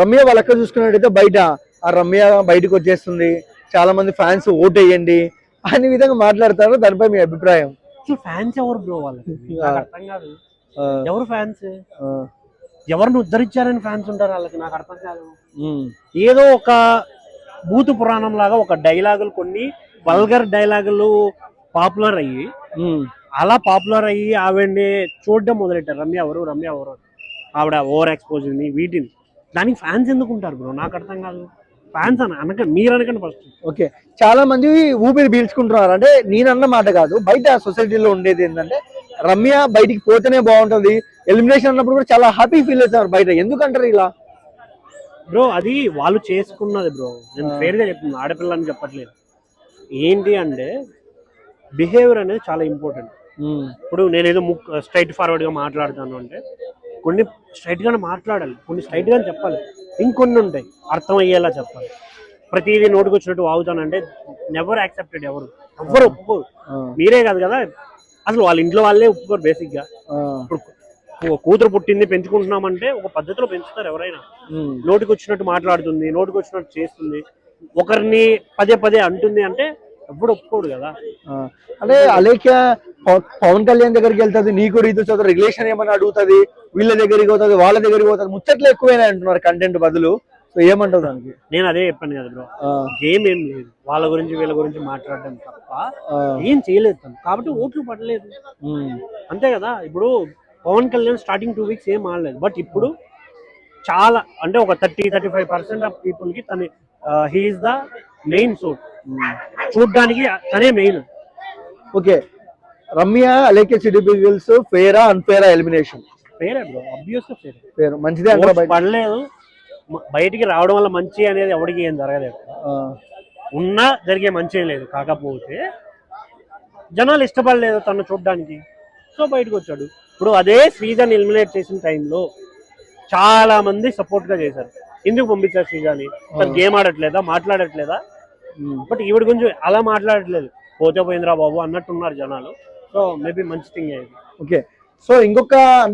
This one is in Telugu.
రమ్య వాళ్ళ అక్క చూసుకున్నట్టయితే బయట. ఆ రమ్య బయటకు వచ్చేస్తుంది. చాలా మంది ఫ్యాన్స్ ఓట్ వేయండి. అనే విధంగా మాట్లాడతారు. దానిపై మీ అభిప్రాయం? అసలు ఫ్యాన్స్ ఎవరు బ్రో వాళ్ళకి? నాకు అర్థం కాదు. ఎవరు ఫ్యాన్స్? ఎవరిని ఉద్ధరించారని ఫ్యాన్స్ ఉంటారు వాళ్ళకి? నాకు అర్థం కాదు. ఏదో ఒక భూత పురాణం లాగా ఒక డైలాగులు కొన్ని వల్గర్ డైలాగులు పాపులర్ అయ్యి అలా పాపులర్ అయ్యి ఆవిడని చూడడం మొదలెట్టారు. రమ్య ఎవరు? రమ్య ఎవరు. ఆవిడ ఓవర్ ఎక్స్పోజర్ని వీటిని. దానికి ఫ్యాన్స్ ఎందుకు ఉంటారు బ్రో నాకు అర్థం కాదు. ఫ్యాన్స్ అని అనక మీరు అనకండి ఫస్ట్ ఓకే. చాలా మంది ఊపిరి పీల్చుకుంటున్నారు. అంటే నేనన్న మాట కాదు. బయట సొసైటీలో ఉండేది ఏంటంటే రమ్య బయటికి పోతేనే బాగుంటది. ఎలిమినేషన్ అన్నప్పుడు కూడా చాలా హ్యాపీ ఫీల్ అవుతున్నారు బయట. ఎందుకంటారు ఇలా? బ్రో అది వాళ్ళు చేసుకున్నది బ్రో నేను ఆ. ఫేర్గా చెప్తున్నా. ఆడపిల్ల అని చెప్పట్లేదు. ఏంటి అంటే బిహేవియర్ అనేది చాలా ఇంపార్టెంట్ ఇప్పుడు నేను ఏదో ముక్ స్ట్రైట్ ఫార్వర్డ్గా మాట్లాడతాను అంటే కొన్ని స్ట్రైట్ గానే మాట్లాడాలి కొన్ని స్ట్రైట్ గానే చెప్పాలి. ఇంకొన్ని ఉంటాయి అర్థం అయ్యేలా చెప్పాలి. ప్రతిదీ నోటికి వచ్చినట్టు వాగుతానంటే నెవర్ యాక్సెప్టెడ్ ఎవరు. ఎవ్వరు ఒప్పుకోరు. మీరే కాదు కదా అసలు వాళ్ళ ఇంట్లో వాళ్ళే ఒప్పుకోరు బేసిక్గా ఆ, ఇప్పుడు కూతురు పుట్టింది పెంచుకుంటున్నామంటే ఒక పద్ధతిలో పెంచుతారు ఎవరైనా. నోటికి వచ్చినట్టు మాట్లాడుతుంది నోటికి వచ్చినట్టు చేస్తుంది. ఒకరిని పదే పదే అంటుంది అంటే ఎప్పుడు ఒప్పుకోడు కదా. అంటే అలేఖ్య పవ- పవన్ కళ్యాణ్ దగ్గరికి వెళ్తుంది నీకు రీతు చదువు రిలేషన్ ఏమని అడుగుతుంది? వీళ్ళ దగ్గరికి పోతుంది వాళ్ళ దగ్గరికి పోతుంది. ముచ్చట్లు ఎక్కువైనా అంటున్నారు కంటెంట్ బదులు. సో ఏమంటావు దానికి? నేను అదే చెప్పాను కదా బ్రో. గేమ్ ఏం లేదు. వాళ్ళ గురించి వీళ్ళ గురించి మాట్లాడడం తప్ప ఏం చేయలేదు తను. కాబట్టి ఓట్లు పడలేదు. అంతే కదా? ఇప్పుడు Pawan Kalyan starting two weeks ఏం ఆడలేదు. బట్ ఇప్పుడు చాలా అంటే ఒక thirty thirty five percent of పీపుల్కి తన హీఈస్ ద మెయిన్ సోర్స్ చూడడానికి తనే main okay. Ramya Alekhya city peoples ఫేరా అన్ఫేరా ఎలిమినేషన్ పేరే బ్రో మంచిదే అంటారా ఓట్స్ బయట? పడలేదు. మ- బయటికి రావడం వల్ల మంచి అనేది ఎవరికి ఏం జరగలేదు. ఆ, ఉన్నా జరిగే మంచి ఏం లేదు కాకపోతే జనాలు ఇష్టపడలేదు తను చూడడానికి. సో బయటకు వచ్చాడు. ఇప్పుడు అదే శ్రీజాని ఎలిమినేట్ చేసిన టైంలో చాలా మంది సపోర్ట్గా చేశారు. ఎందుకు పంపించారు శ్రీజాని? తను గేమ్ ఆడట్లేదా? మాట్లాడట్లేదా? ఉమ్. బట్ ఈవిడ గురించి అలా మాట్లాడట్లేదు. పోతే పోయిందిరా బాబు అన్నట్టున్నారు జనాలు. సో మేబీ మంచి థింగ్ ఇది. ఓకే. సో ఇంకొక అంటే